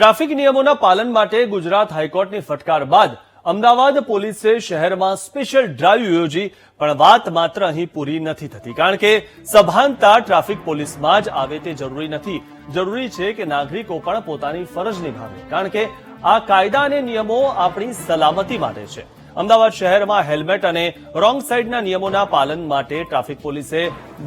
Traffic નિયમોના પાલન માટે ગુજરાત હાઈકોર્ટની ફટકાર બાદ અમદાવાદ પોલીસે શહેરમાં સ્પેશિયલ ડ્રાઈવ યોજી, પણ વાત માત્ર અહીં પૂરી નથી થતી. કારણ કે સભાનતા ટ્રાફિક પોલીસમાં જ આવે તે જરૂરી નથી. જરૂરી છે કે નાગરિકો પણ પોતાની ફરજ નિભાવે. કારણ કે આ કાયદા અને નિયમો આપણી સલામતી માટે છે. અમદાવાદ શહેરમાં હેલ્મેટ અને રોંગ સાઈડના નિયમોના પાલન માટે ટ્રાફિક પોલીસે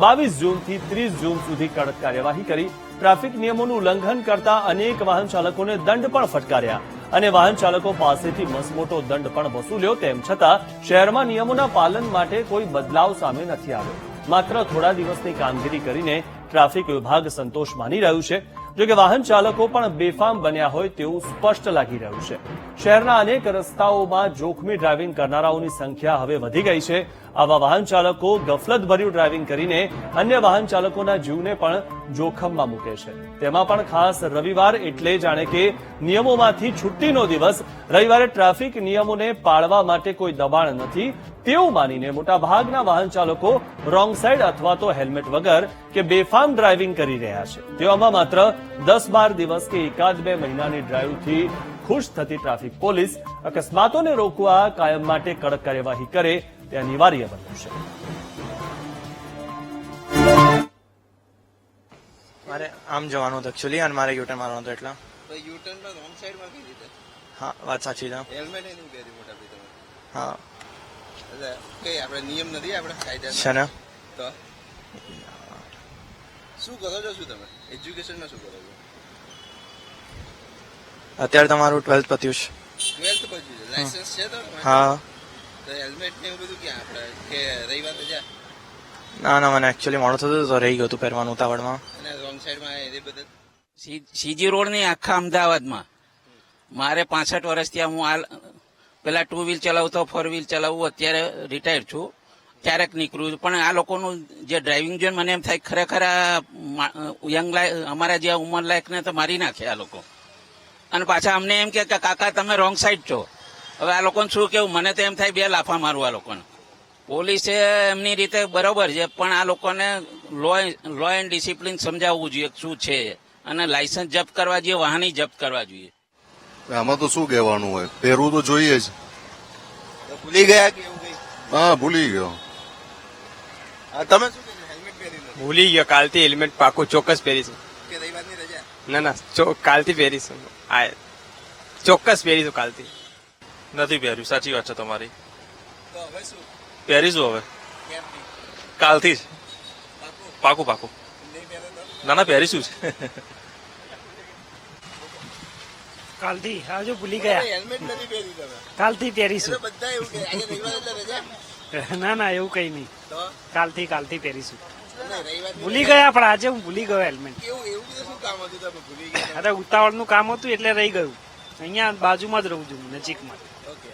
બાવીસ જૂનથી ત્રીસ જૂન સુધી કડક કાર્યવાહી કરી. ટ્રાફિક નિયમોનું ઉલ્લંઘન કરતા અનેક વાહન ચાલકોને દંડ પણ ફટકાર્યા. અને વાહન ચાલકો પાસેથી મસમોટો દંડ પણ વસૂલ્યો, તેમ છતાં શહેરમાં નિયમોના પાલન માટે કોઈ બદલાવ સામે નથી આવ્યો. માત્ર થોડા દિવસની કામગીરી કરીને ટ્રાફિક વિભાગ સંતોષ માની રહ્યું છે. જોકે વાહન ચાલકો પણ બેફામ બન્યા હોય તેવું સ્પષ્ટ લાગી રહ્યું છે. શહેરના અનેક રસ્તાઓમાં જોખમી ડ્રાઇવિંગ કરનારાઓની સંખ્યા હવે વધી ગઈ છે. આવા વાહન ચાલકો ગફલતભર્યું ડ્રાઇવિંગ કરીને અન્ય વાહન ચાલકોના જીવને પણ જોખમમાં મૂકે છે. તેમાં પણ ખાસ રવિવાર એટલે જાણે કે નિયમોમાંથી છુટ્ટીનો દિવસ. રવિવારે ટ્રાફિક નિયમોને પાળવા માટે કોઈ દબાણ નથી. તેવું માનીને મોટાભાગના વાહન ચાલકો રોંગ સાઈડ અથવા તો હેલ્મેટ વગર કે બેફામ ડ્રાઇવિંગ કરી રહ્યા છે. તેવામાં માત્ર દસ બાર દિવસ કે એકાદ બે મહિનાની ડ્રાઈવથી ખુશ થતી ટ્રાફિક પોલીસ અકસ્માતોને રોકવા કાયમ માટે કડક કાર્યવાહી કરે તે અનિવાર્ય બન્યું છે. મારે આમ જવાનું હતું એકચ્યુઅલી અને મારે યુટર્ન મારવાનું હતું એટલે. તો યુટર્નમાં રોંગ સાઈડમાં કઈ રીતે હા વાત સાચી છે. હેલ્મેટ એનું હતી મોટા ભાઈ હા. એટલે કઈ આપણે નિયમ નથી આપણે છે ને? તો? શું કરો છો શું તમે? એજ્યુકેશનમાં શું કરો છો? અત્યારે તમારું ટ્વેલ્થ પત્યું છે. ટ્વેલ્થ પત્યું છે. લાયસન્સ છે તો? હા. તો હેલ્મેટ ને એવું બધું ક્યાં આપણે? કે રહી વાત જા ના ના મને એકચ્યુઅલી મોડું થતું તો રહી ગયું હતું પહેરવાનું ઉતાવળમાં. સીજી રોડની આખા અમદાવાદમાં. મારે પાસઠ વર્ષથી હું હાલ, પેલા ટુ વ્હીલ ચલાવતો ફોર વ્હીલ ચલાવું, અત્યારે રિટાયર છું. ક્યારેક નીકળું પણ આ લોકોનું જે ડ્રાઇવિંગ જોઈને મને એમ થાય ખરેખર યંગ અમારા જે ઉંમર લાયકને તો મારી નાખે આ લોકો. અને પાછા અમને એમ કે કાકા, તમે રોંગ સાઈડ છો. હવે આ લોકોને શું કેવું? મને તો એમ થાય બે લાફા મારું આ લોકોને. પોલીસે એમની રીતે બરોબર છે, પણ આ લોકોને લો લો એન્ડ ડિસિપ્લિન સમજાવવું જોઈએ શું છે અને લાયસન્સ જપ્ત કરવા જોઈએ વાહની જપ્ત કરવા જોઈએ. આમાં તો શું કહેવાનું હોય? પહેરવું તો જોઈએ જ. ભૂલી ગયા કે એવું કઈ? હા ભૂલી ગયો. હા, તમે શું કહેશો? હેલ્મેટ પહેરીને? ભૂલી ગયો કાલથી હેલ્મેટ પાકું ચોક્કસ પહેરીશું. કે રવિવારની રજા? ના ના ચો- કાલથી પહેરીશું. આ ચોક્કસ પહેરીશું કાલથી. નથી પહેર્યું સાચી વાત છે તમારી. તો હવે શું? પહેરીશું હવે. કેમ નહીં? કાલથી જ. પાકું પાકું. ના ના પહેરીશું છે? કાલથી હજુ ભૂલી ગયા. કાલથી પહેરીશું. ના ના એવું કઈ નહીં. કાલથી કાલથી પહેરીશું. ભૂલી ગયા પણ આજે હું ભૂલી ગયો હેલ્મેટ અરે ઉતાવળનું કામ હતું તમે ભૂલી ગયા? અરે ઉતાવળનું કામ હતું એટલે રહી ગયું. અહીંયા બાજુમાં જ રહું છું નજીકમાં. ઓકે.